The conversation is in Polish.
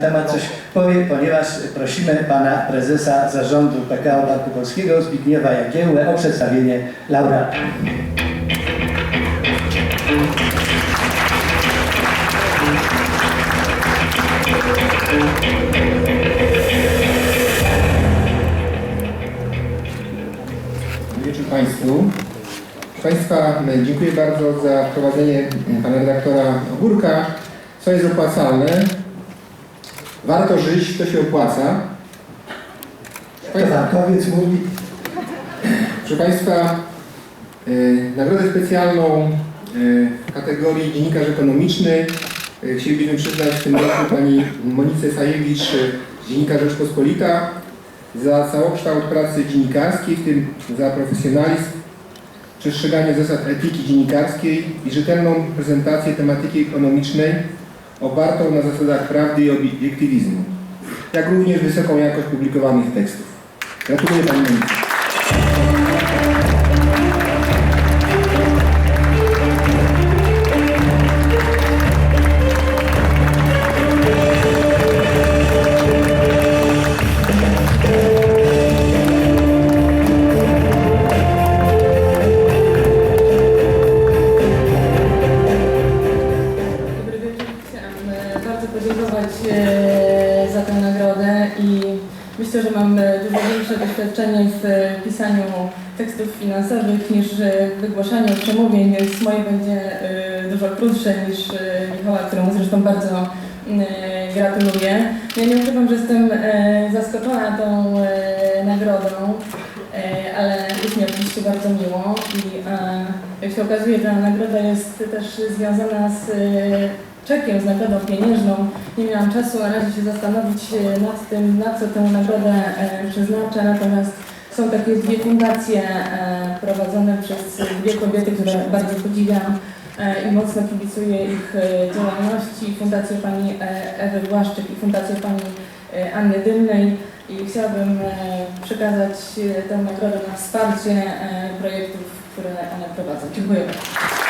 temat coś powie, ponieważ prosimy pana prezesa zarządu PKO Banku Polskiego Zbigniewa Jagiełłę o przedstawienie laureata. Wieczór Państwu. Państwa, dziękuję bardzo za wprowadzenie Pana redaktora Ogórka. Co jest opłacalne? Warto żyć, to się opłaca. Proszę Państwa, Bankowiec mówi, Proszę Państwa, y, nagrodę specjalną y, w kategorii dziennikarz ekonomiczny y, chcielibyśmy przyznać w tym roku pani Monice Sajewicz, y, dziennikarz Rzeczpospolita, za całokształt pracy dziennikarskiej, w tym za profesjonalizm, przestrzeganie zasad etyki dziennikarskiej i rzetelną prezentację tematyki ekonomicznej opartą na zasadach prawdy i obiektywizmu, jak również wysoką jakość publikowanych tekstów. Gratuluję Pani Monice. Podziękować e, za tę nagrodę i myślę, że mam e, dużo większe doświadczenie w e, pisaniu tekstów finansowych niż w wygłaszaniu przemówień, więc moje będzie dużo krótsze niż Michała, któremu zresztą bardzo gratuluję. Ja nie ukrywam, że jestem e, zaskoczona tą e, nagrodą, e, ale jest mi oczywiście bardzo miło i jak się okazuje, ta nagroda jest też związana z czekiem, z nagrodą pieniężną. Nie miałam czasu na razie się zastanowić nad tym, na co tę nagrodę przeznaczę, natomiast są takie dwie fundacje prowadzone przez dwie kobiety, które bardzo podziwiam i mocno kibicuję ich e, działalności. Fundację pani e, Ewy Błaszczyk i fundację pani e, Anny Dymnej. I chciałabym e, przekazać e, tę nagrodę na wsparcie e, projektów, które one prowadzą. Dziękuję bardzo.